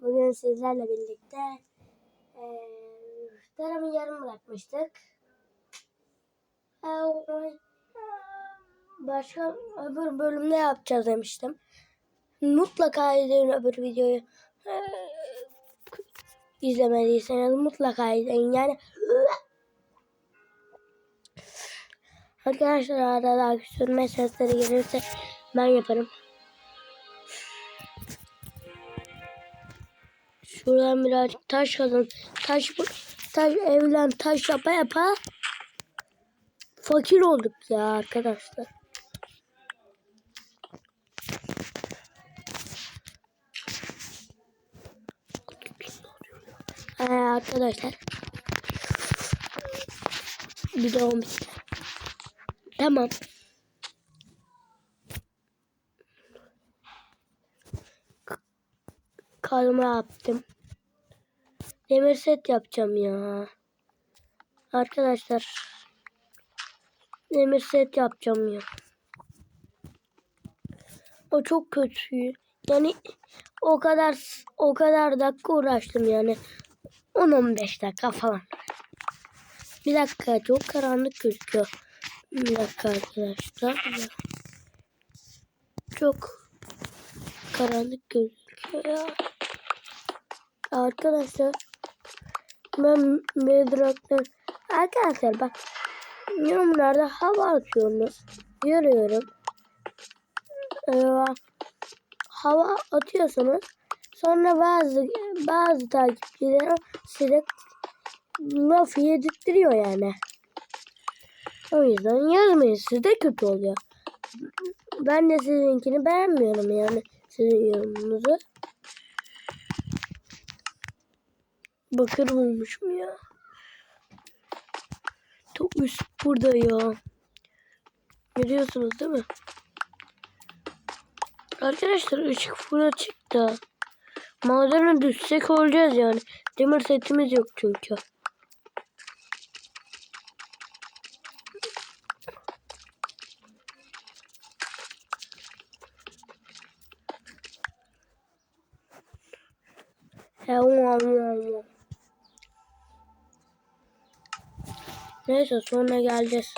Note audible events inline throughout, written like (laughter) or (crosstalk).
Bugün sizlerle birlikte eee tarımı yarım bırakmıştık. O- Başka öbür bölümde yapacağız demiştim. Mutlaka izleyin öbür videoyu. Eee, izlemediyseniz mutlaka izleyin. Yani Arkadaşlar arada sürme sesleri gelirse ben yaparım. Şuradan birazcık taş alın. Taş, taş evlen taş yapa yapa fakir olduk ya arkadaşlar. Ee, arkadaşlar. Bir de olmuş. Tamam. Kalma yaptım. Demir set yapacağım ya. Arkadaşlar. Demir set yapacağım ya. O çok kötü. Yani o kadar o kadar dakika uğraştım yani. 10-15 dakika falan. Bir dakika çok karanlık gözüküyor. Bir dakika arkadaşlar. Çok karanlık gözüküyor. Arkadaşlar ben Bedrock'ta arkadaşlar bak yorumlarda hava atıyorsunuz. Görüyorum. Ee, hava atıyorsunuz. Sonra bazı bazı takipçiler size laf yedirtiyor yani. O yüzden yazmayın. Sizde kötü oluyor. Ben de sizinkini beğenmiyorum yani. Sizin yorumunuzu. Bakır olmuşum ya. Üst burada ya. Görüyorsunuz değil mi? Arkadaşlar ışık full çıktı. Madene düşsek olacağız yani. Demir setimiz yok çünkü. He, Neyse sonra geleceğiz.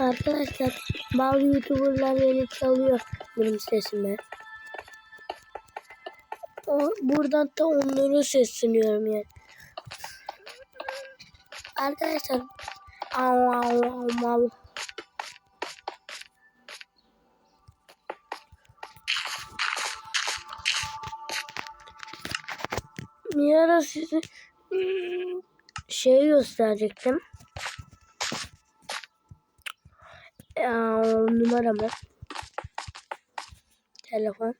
Arkadaşlar bazı youtuberlar beni çalıyor benim sesimi. O, buradan da onları sesleniyorum yani. Arkadaşlar Au au au au. Bir ara size şey gösterecektim. Ya, numaramı. Telefon.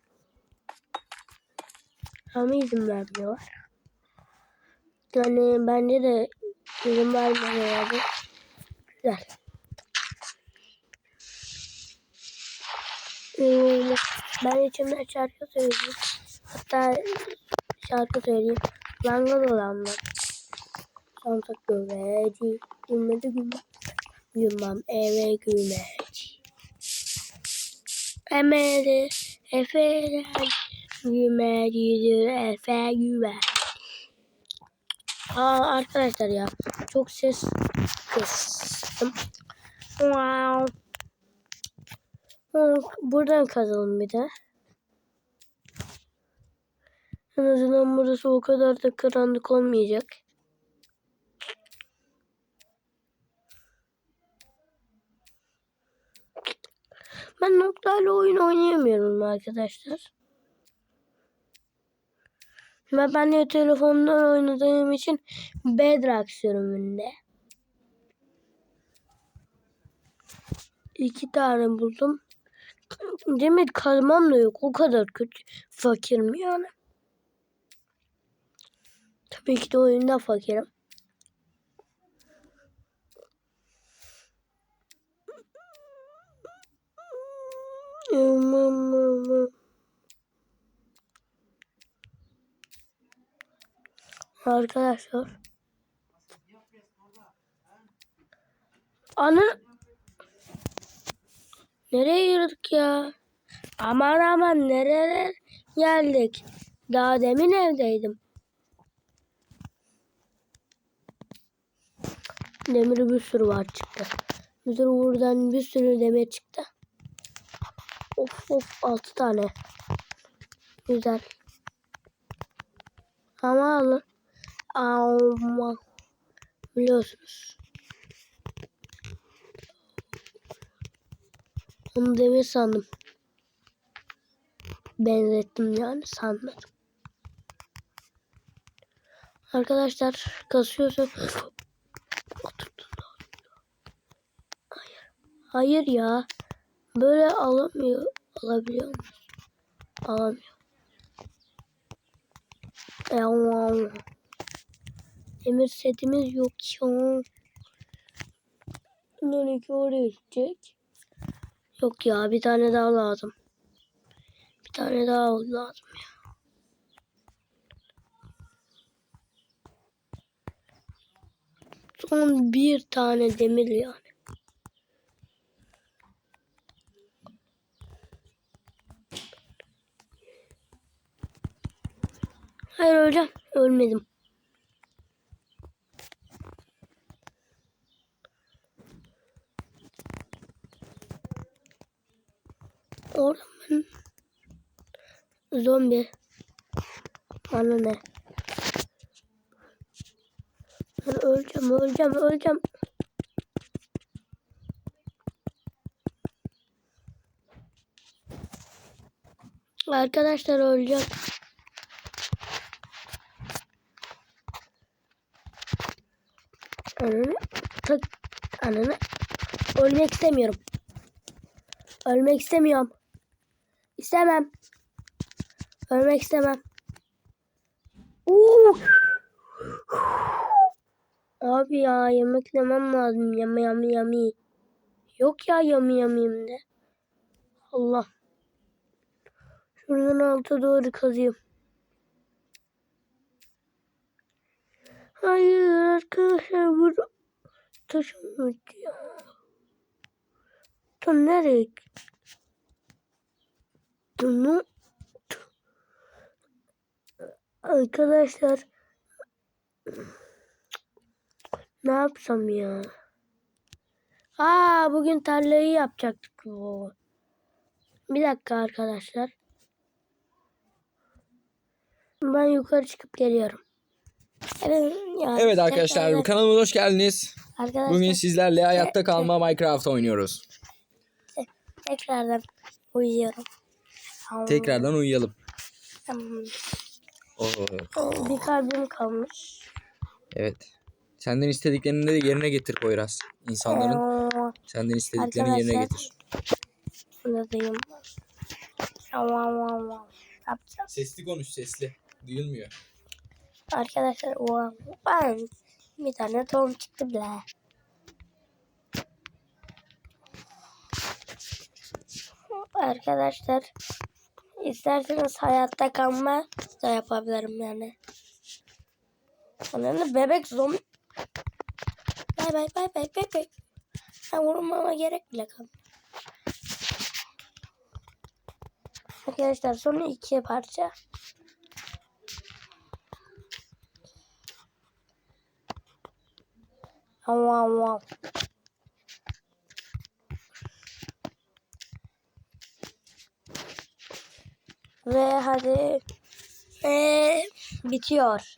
Ama izin vermiyor. Yani bence de izin vermiyor abi. Güzel. Ee, ben içimden şarkı söyleyeyim. Hatta şarkı söyleyeyim. Langa dolanmak. Sansak güveci. Gülmedi gülmedi. Gülmem eve gülmeci. Emeli efeler. Gülmecidir efe güveci. Aa arkadaşlar ya çok ses kıstım. Wow. Buradan kazalım bir de. En azından burası o kadar da karanlık olmayacak. Ben noktayla oyun oynayamıyorum arkadaşlar. Ve ben de telefondan oynadığım için Bedrock sürümünde. İki tane buldum. Demir kazmam da yok. O kadar kötü. Fakirim yani. Tabii ki de oyunda fakirim. Arkadaşlar. Anı Nereye yürüdük ya? Aman aman nereler geldik. Daha demin evdeydim. Demir bir sürü var çıktı. Bir buradan bir sürü demir çıktı. Of of altı tane. Güzel. Ama alın. Ama biliyorsunuz. Onu demir sandım. Benzettim yani sandım. Arkadaşlar. Oturdun. Hayır. Hayır ya. Böyle alamıyor. Alabiliyor muyuz? Alamıyor. Eyvallah. Demir setimiz yok ya. Bundan iki oraya gidecek. Yok ya bir tane daha lazım. Bir tane daha lazım ya. Son bir tane demir yani. Hayır öleceğim. Ölmedim. Orada ben zombi. Bana ne? Ben öleceğim, öleceğim, öleceğim. Arkadaşlar öleceğim. Ananı tık ananı ölmek istemiyorum. Ölmek istemiyorum. İstemem. Ölmek istemem. Uuu. Abi ya yemek yemem lazım. Yami yami yami. Yok ya yami yamiyim de. Allah. Şuradan alta doğru kazıyım. Hayır arkadaşlar bu taşımış ya. Tam nereye? Bunu arkadaşlar ne yapsam ya? Aa bugün tarlayı yapacaktık. Oo. Bir dakika arkadaşlar. Ben yukarı çıkıp geliyorum. Evet, ya, Evet arkadaşlar tekrardan- kanalımıza hoş geldiniz. Arkadaşlar Bugün sizlerle hayatta kalma Minecraft oynuyoruz. tekrardan uyuyorum. Tamam. Tekrardan uyuyalım. Tamam. Oo, Bir kalbim kalmış. evet. Senden istediklerini de yerine getir Poyraz. İnsanların Ee, senden istediklerini yerine getir. Buradayım. Tamam tamam. Yapacağız. Sesli konuş sesli. Duyulmuyor. Arkadaşlar o ben bir tane tohum çıktı bile. Arkadaşlar isterseniz hayatta kalma da yapabilirim yani. Anladın bebek zombi. Bay bay bay bay bay bay. Ben vurmama gerek bile kalmadı. Arkadaşlar son iki parça. Wow wow. Ve hadi ve bitiyor.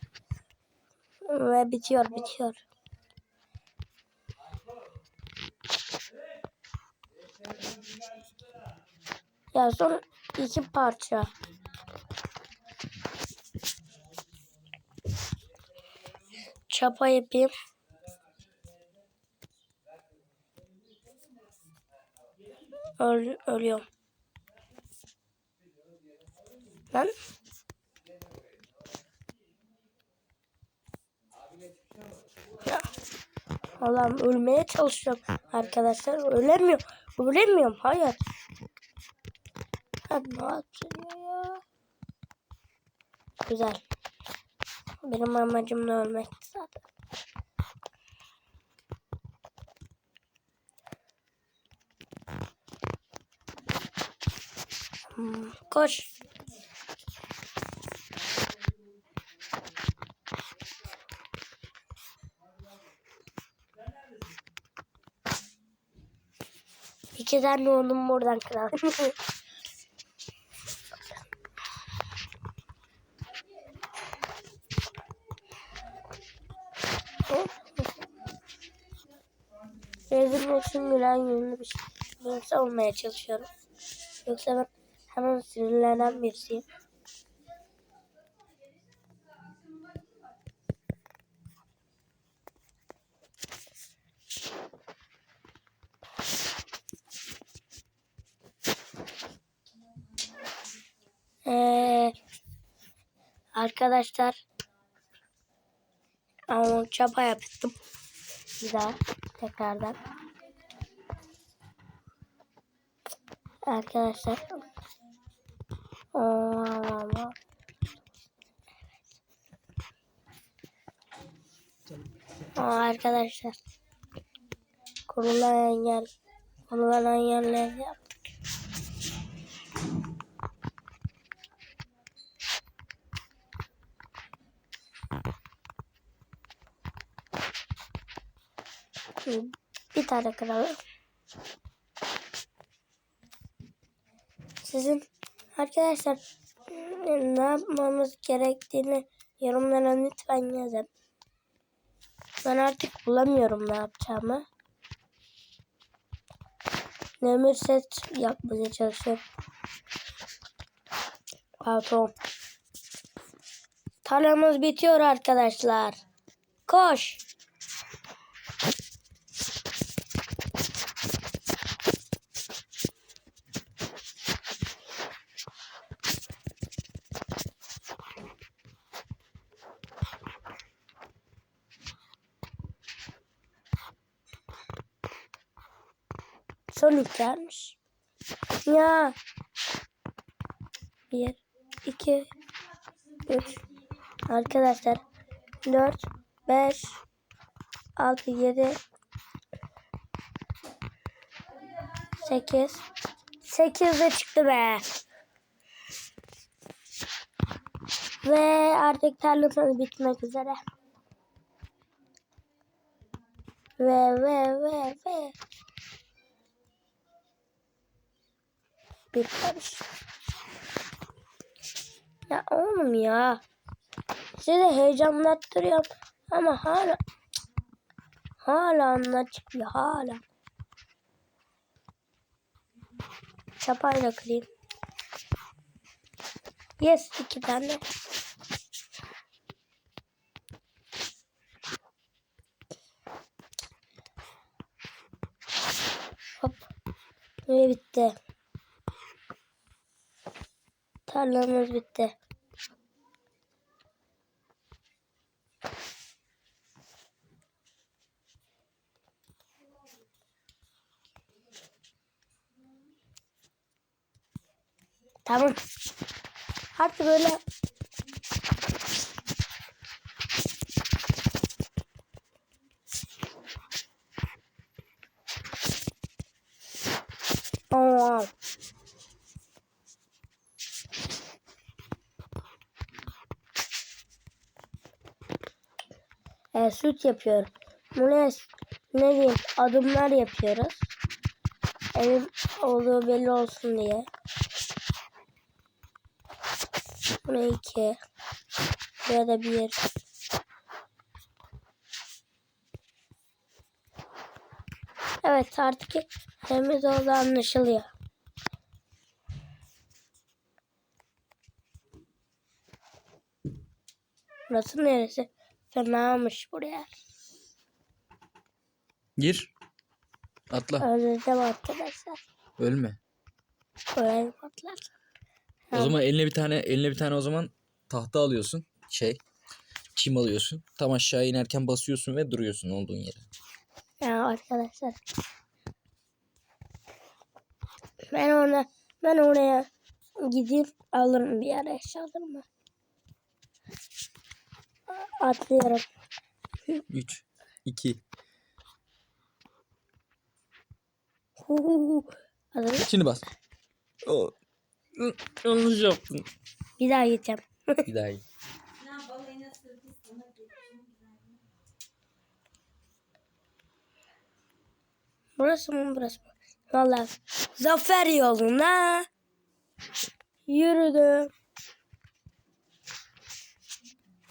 Ve bitiyor bitiyor. Ya son iki parça. Çapa yapayım. Öl ölüyorum. Lan. Ya. Allah'ım ölmeye çalışıyorum arkadaşlar. Ölemiyorum. Ölemiyorum. Hayır. Ya ne yapacağım ya? Güzel. Benim amacım da ölmekti zaten. Hmm, Koş. İki tane oğlum buradan kral. (laughs) Rezil olsun gülen yüzlü bir şey. Birisi olmaya çalışıyorum. Yoksa ben hemen sinirlenen birisiyim. Ee, arkadaşlar ama çapa yaptım. Bir daha tekrardan. Arkadaşlar. Aa, Aa, arkadaşlar. Konulan engel. Konulan engelleri yaptık. Bir tane kıralım. Sizin arkadaşlar ne yapmamız gerektiğini yorumlara lütfen yazın. Ben artık bulamıyorum ne yapacağımı. Demir set yapmaya çalışıyorum. Pardon. Tarlamız bitiyor arkadaşlar. Koş. Sonic gelmiş. Ya. Bir, iki, üç. Arkadaşlar. Dört, beş, altı, yedi, sekiz. Sekiz de çıktı be. Ve artık tarlamız bitmek üzere. Ve ve ve ve. Bitmemiş. Ya oğlum ya. Sizi heyecanlattırıyorum ama hala hala anlatıyor hala. Çapayla kırayım. Yes iki tane. Hop. Ve bitti. Tarlamız bitti. Tamam. Artık böyle Tamam. E, süt yapıyorum. Buraya ne diyeyim adımlar yapıyoruz. Evin olduğu belli olsun diye. Buraya iki. Buraya da bir. Evet artık evimiz oldu anlaşılıyor. Burası neresi? Fenamış buraya. Gir. Atla. Özledim arkadaşlar. Ölme. Öğrenci patlar. O zaman eline bir tane eline bir tane o zaman tahta alıyorsun. Şey. Çim alıyorsun. Tam aşağı inerken basıyorsun ve duruyorsun olduğun yere. Ya arkadaşlar. Ben ona ben oraya gidip alırım bir ara eşyalarımı. Atlıyorum. 3, 2. Huhuhu. Hazır. Şimdi bas. O. Hı, Yanlış yaptın. Bir daha gideceğim. (laughs) Bir daha iyi. Burası mı burası mı? Vallahi zafer yoluna yürüdüm.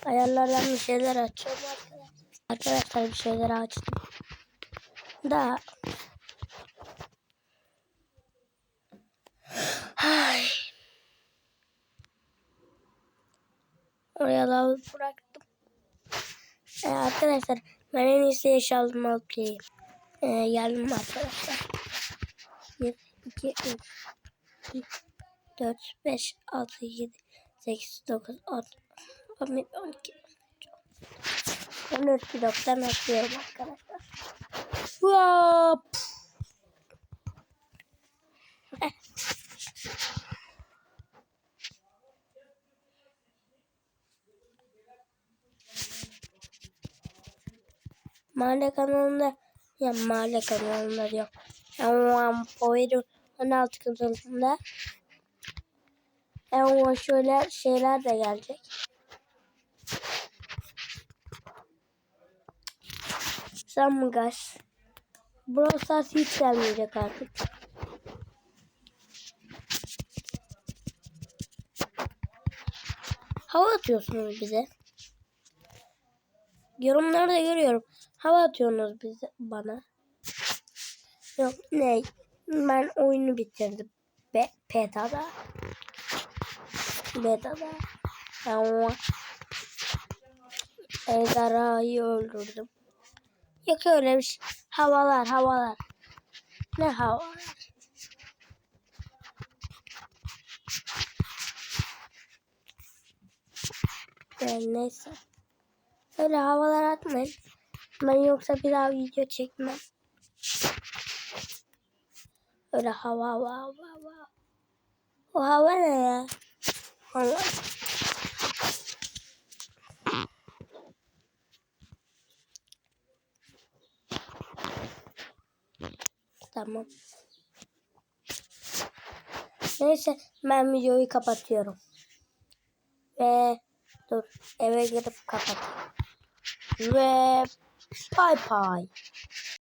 Ayarlardan bir şeyler açıyorum arkadaşlar. Arkadaşlar bir şeyler açtım. Da. Ay. Oraya da bıraktım. Ee, arkadaşlar ben en iyisi yaşaldım geleyim. Ee, geldim arkadaşlar. 1, 2, 3, 4, 5, 6, 7, 8, 9, 10, 11, 12, 13 bloktan atlıyorum arkadaşlar. Hop. Mahalle kanalında ya mahalle kanalında diyor. Ama Power'ın 16 kanalında ama şöyle şeyler de gelecek. Sen mi gaz? Brawl Stars hiç gelmeyecek artık. Hava atıyorsunuz bize. Yorumlarda görüyorum. Hava atıyorsunuz bize bana. Yok ne? Ben oyunu bitirdim. Be Peta'da. Beta'da. Ama Ejderhayı öldürdüm. Yok öyle bir şey. Havalar havalar. Ne havalar? Yani neyse. Öyle havalar atmayın. Ben yoksa bir daha video çekmem. Öyle hava hava hava hava. O hava ne ya? Hava. Tamam. Neyse ben videoyu kapatıyorum. Ve dur eve girip kapatayım. Ve bye bye.